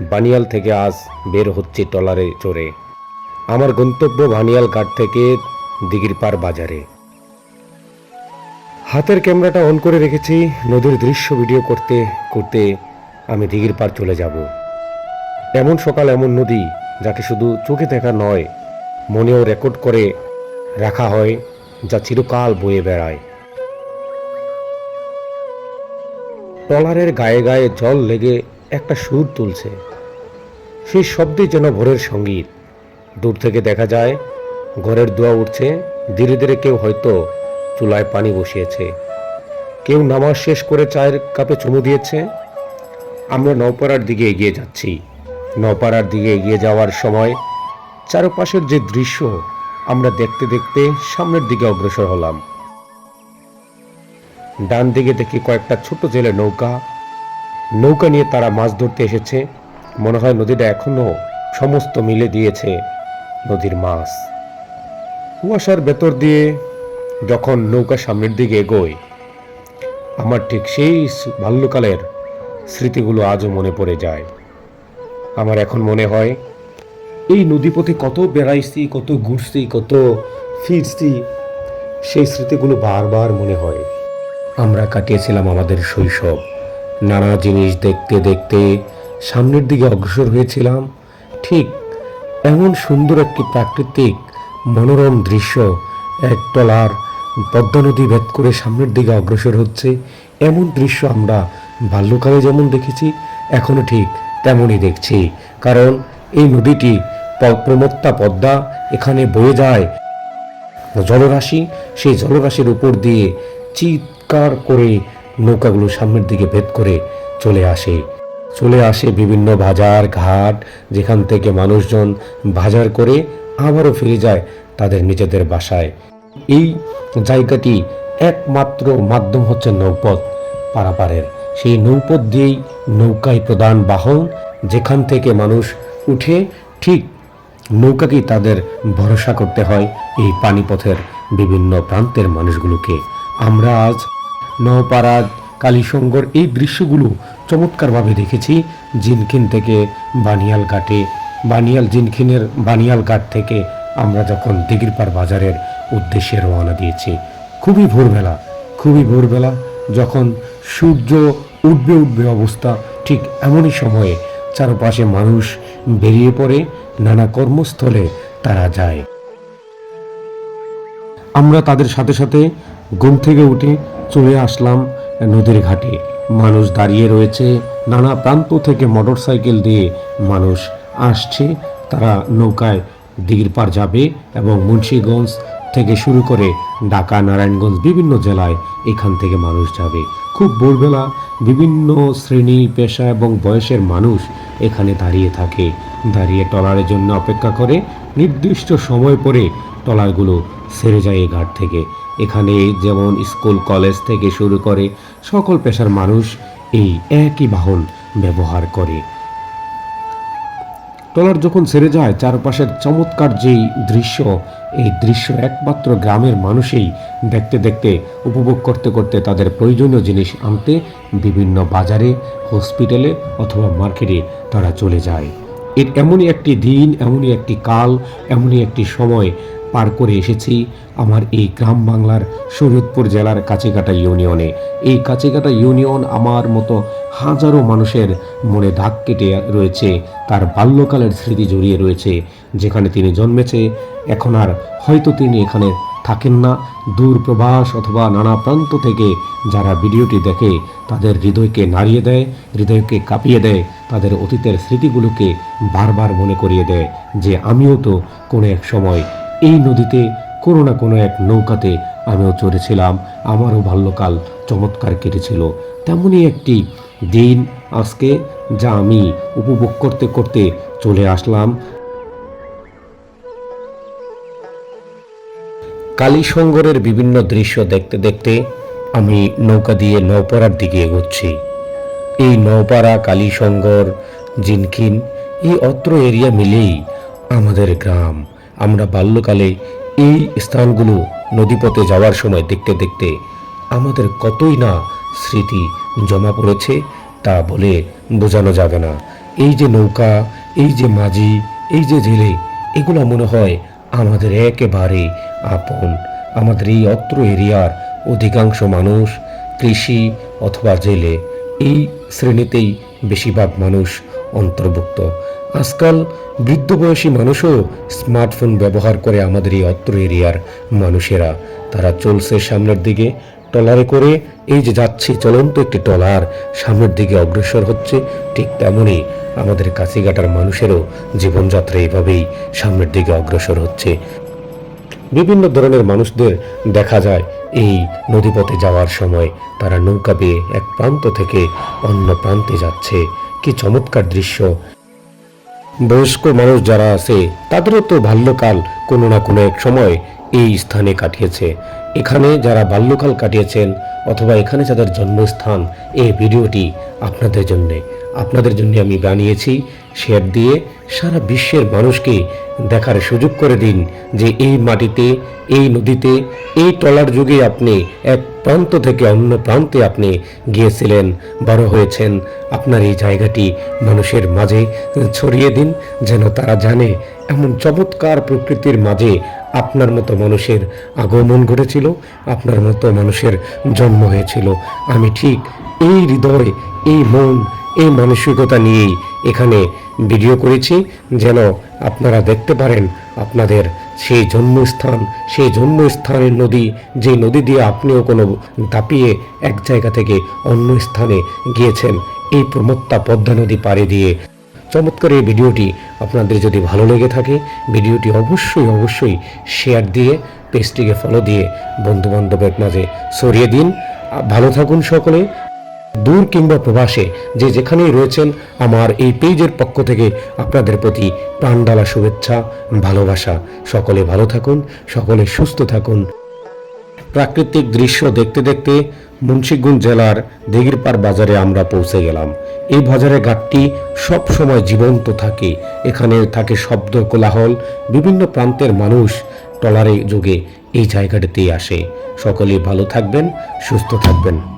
বানিয়াল থেকে আজ বের হচ্ছে টলারে চড়ে। আমার গন্তব্য ভানিয়াল ঘাট থেকে দিঘির পার বাজারে। হাতের ক্যামেরাটা অন করে রেখেছি, নদীর দৃশ্য ভিডিও করতে করতে আমি দিঘির পার চলে যাব। এমন সকাল এমন নদী যাকে শুধু চোখে দেখা নয়, মনেও রেকর্ড করে রাখা হয়, যা চিরকাল বয়ে বেড়ায়। ট্রলারের গায়ে গায়ে জল লেগে একটা সুর তুলছে। সেই শব্দে যেন ভোরের সংগীত। দূর থেকে দেখা যায়, ঘরের দোয়া উঠছে, ধীরে ধীরে কেউ হয়তো চুলায় পানি বসিয়েছে। কেউ নামাজ শেষ করে চায়ের কাপে চুমু দিয়েছে। আমরা নৌপাড়ার দিকে এগিয়ে যাচ্ছি। নৌপাড়ার দিকে এগিয়ে যাওয়ার সময় চারপাশের যে দৃশ্য, আমরা দেখতে দেখতে সামনের দিকে অগ্রসর হলাম। ডান দিকে দেখি কয়েকটা ছোট জেলে নৌকা নৌকা নিয়ে তারা মাছ ধরতে এসেছে। মনে হয় নদীটা এখনও সমস্ত মিলে দিয়েছে নদীর মাছ। কুয়াশার ভেতর দিয়ে যখন নৌকা সামনের দিকে এগোয়, আমার ঠিক সেই বাল্যকালের স্মৃতিগুলো আজও মনে পড়ে যায়। আমার এখন মনে হয়, এই নদীপথে কত বেড়াইছি, কত ঘুরছি, কত ফিরছি, সেই স্মৃতিগুলো বারবার মনে হয়। আমরা কাটিয়েছিলাম আমাদের শৈশব। নানা জিনিস দেখতে দেখতে সামনের দিকে অগ্রসর হয়েছিলাম। ঠিক এমন সুন্দর একটি প্রাকৃতিক মনোরম দৃশ্য এক টলার পদ্মা নদী ভেদ করে সামনের দিকে অগ্রসর হচ্ছে। এমন দৃশ্য আমরা বাল্যকালে যেমন দেখেছি এখনও ঠিক তেমনই দেখছি। কারণ এই নদীটি প্রমত্তা পদ্মা, এখানে বয়ে যায় জলরাশি। সেই জলরাশির উপর দিয়ে চিৎকার করে নৌকাগুলো সামনের দিকে ভেদ করে চলে আসে। চলে আসে বিভিন্ন বাজার, ঘাট, যেখান থেকে মানুষজন বাজার করে আবারও ফিরে যায় তাদের নিজেদের বাসায়। এই জায়গাটি একমাত্র মাধ্যম হচ্ছে নৌপথ পারাপারের। সেই নৌপথ দিয়েই নৌকায় প্রধান বাহন, যেখান থেকে মানুষ উঠে ঠিক নৌকাকেই তাদের ভরসা করতে হয় এই পানিপথের বিভিন্ন প্রান্তের মানুষগুলোকে। আমরা আজ নওপাড়া কালীসঙ্গর এই দৃশ্যগুলো চমৎকারভাবে দেখেছি জিনখিন থেকে বানিয়াল ঘাটে। বানিয়াল জিনখিনের বানিয়াল ঘাট থেকে আমরা যখন দিগিরপাড় বাজারের উদ্দেশ্যে রওনা দিয়েছি, খুবই ভোরবেলা খুবই ভোরবেলা, যখন সূর্য উঠবে উঠবে অবস্থা ঠিক এমনই সময়ে চারপাশে মানুষ বেরিয়ে পড়ে, নানা কর্মস্থলে তারা যায়। আমরা তাদের সাথে সাথে ঘুম থেকে উঠে চলে আসলাম নদীর ঘাটে। মানুষ দাঁড়িয়ে রয়েছে, নানা প্রান্ত থেকে মোটর সাইকেল দিয়ে মানুষ আসছে। তারা নৌকায় দিঘির পার যাবে এবং মুন্সীগঞ্জ থেকে শুরু করে ঢাকা, নারায়ণগঞ্জ, বিভিন্ন জেলায় এখান থেকে মানুষ যাবে। খুব ভোরবেলা বিভিন্ন শ্রেণি, পেশা এবং বয়সের মানুষ এখানে দাঁড়িয়ে থাকে। দাঁড়িয়ে টলারের জন্য অপেক্ষা করে নির্দিষ্ট সময় পরে টলারগুলো সেরে যায় এই ঘাট থেকে। এখানে যেমন স্কুল, কলেজ থেকে শুরু করে সকল পেশার মানুষ এই একই বাহন ব্যবহার করে। ট্রলার যখন ছেড়ে যায়, চারপাশের চমৎকার যেই দৃশ্য, এই দৃশ্য একমাত্র গ্রামের মানুষই দেখতে দেখতে, উপভোগ করতে করতে তাদের প্রয়োজনীয় জিনিস আনতে বিভিন্ন বাজারে, হসপিটালে অথবা মার্কেটে তারা চলে যায়। এর এমনই একটি দিন, এমনই একটি কাল, এমনই একটি সময় পার করে এসেছি আমার এই গ্রাম বাংলার শরীয়তপুর জেলার কাছেকাটা ইউনিয়নে। এই কাছেকাটা ইউনিয়ন আমার মতো হাজারো মানুষের মনে দাগ কেটে রয়েছে, তার বাল্যকালের স্মৃতি জড়িয়ে রয়েছে, যেখানে তিনি জন্মেছে। এখন আর হয়তো তিনি এখানে থাকেন না। দূর প্রবাস অথবা নানা প্রান্ত থেকে যারা ভিডিওটি দেখে, তাদের হৃদয়কে নাড়িয়ে দেয়, হৃদয়কে কাঁপিয়ে দেয়, তাদের অতীতের স্মৃতিগুলোকে বারবার মনে করিয়ে দেয়, যে আমিও তো কোনো এক সময় এই নদীতে কোনো না কোনো এক নৌকাতে আমিও চড়েছিলাম। আমারও বাল্যকাল চমৎকার কেটেছিল। তেমনই একটি দিন আজকে যা আমি উপভোগ করতে করতে চলে আসলাম। কালীসঙ্গরের বিভিন্ন দৃশ্য দেখতে দেখতে আমি নৌকা দিয়ে নৌপাড়ার দিকে এগোচ্ছি। এই নৌপাড়া কালীসঙ্গর জিনকিন এই অত্র এরিয়া মিলেই আমাদের গ্রাম। আমরা বাল্যকালে এই স্থানগুলো নদীপথে যাওয়ার সময় দেখতে দেখতে আমাদের কতই না স্মৃতি জমা পড়েছে তা বলে বোঝানো যাবে না। এই যে নৌকা, এই যে মাঝি, এই যে জেলে এগুলো মনে হয় আমাদের একেবারে আপন। আমাদের এই অত্র এরিয়ার অধিকাংশ মানুষ কৃষি অথবা জেলে, এই শ্রেণীতেই বেশিরভাগ মানুষ অন্তর্ভুক্ত। আজকাল বৃদ্ধ বয়সী মানুষও স্মার্টফোন ব্যবহার করে আমাদের এই অত্র এরিয়ার মানুষেরা। তারা চলছে সামনের দিকে, ট্রলারে করে এই যে যাচ্ছে, চলন্ত একটি ট্রলার সামনের দিকে অগ্রসর হচ্ছে, ঠিক তেমনই আমাদের কাছিঘাটার মানুষেরও জীবনযাত্রা এভাবেই সামনের দিকে অগ্রসর হচ্ছে। বিভিন্ন ধরনের মানুষদের দেখা যায় এই নদীপথে যাওয়ার সময়। তারা নৌকা বেয়ে এক প্রান্ত থেকে অন্য প্রান্তে যাচ্ছে। কি চমৎকার দৃশ্য! বয়স্ক মানুষ যারা আছে, তাদেরও তো বাল্যকাল কোনো না কোনো এক সময় এই স্থানে কাটিয়েছে। এখানে যারা বাল্যকাল কাটিয়েছেন অথবা এখানে যাদের জন্মস্থান, এই ভিডিওটি আপনাদের জন্য। আপনাদের জন্য আমি বানিয়েছি, শেয়ার দিয়ে সারা বিশ্বের মানুষকে দেখার সুযোগ করে দিন যে এই মাটিতে, এই নদীতে, এই টলার যুগে আপনি এক প্রান্ত থেকে অন্য প্রান্তে আপনি গিয়েছিলেন, বড় হয়েছেন। আপনার এই জায়গাটি মানুষের মাঝে ছড়িয়ে দিন, যেন তারা জানে এমন চমৎকার প্রকৃতির মাঝে আপনার মতো মানুষের আগমন ঘটেছিল, আপনার মতো মানুষের জন্ম হয়েছিল। আমি ঠিক এই হৃদয় এই মন এই মানসিকতা নিয়েই এখানে ভিডিও করেছি, যেন আপনারা দেখতে পারেন আপনাদের সেই জন্মস্থান, সেই জন্মস্থানের নদী, যে নদী দিয়ে আপনিও কোনো দাপিয়ে এক জায়গা থেকে অন্য স্থানে গিয়েছেন, এই প্রমত্তা পদ্মা নদী পাড়ে দিয়ে। চমৎকার এই ভিডিওটি আপনাদের যদি ভালো লেগে থাকে, ভিডিওটি অবশ্যই অবশ্যই শেয়ার দিয়ে, পেজটিকে ফলো দিয়ে বন্ধু বান্ধবের মাঝে সরিয়ে দিন। ভালো থাকুন সকলে দূর কিংবা প্রবাসে যে যেখানেই রয়েছেন, আমার এই পেজের পক্ষ থেকে আপনাদের প্রতি প্রাণডালা শুভেচ্ছা, ভালোবাসা। সকলে ভালো থাকুন, সকলে সুস্থ থাকুন। প্রাকৃতিক দৃশ্য দেখতে দেখতে মুন্সিগঞ্জ জেলার দিঘিরপাড় বাজারে আমরা পৌঁছে গেলাম। এই বাজারে ঘাটটি সব সময় জীবন্ত থাকে। এখানে থাকে শব্দ, কোলাহল, বিভিন্ন প্রান্তের মানুষ টলারে যুগে এই জায়গাটিতেই আসে। সকলেই ভালো থাকবেন, সুস্থ থাকবেন।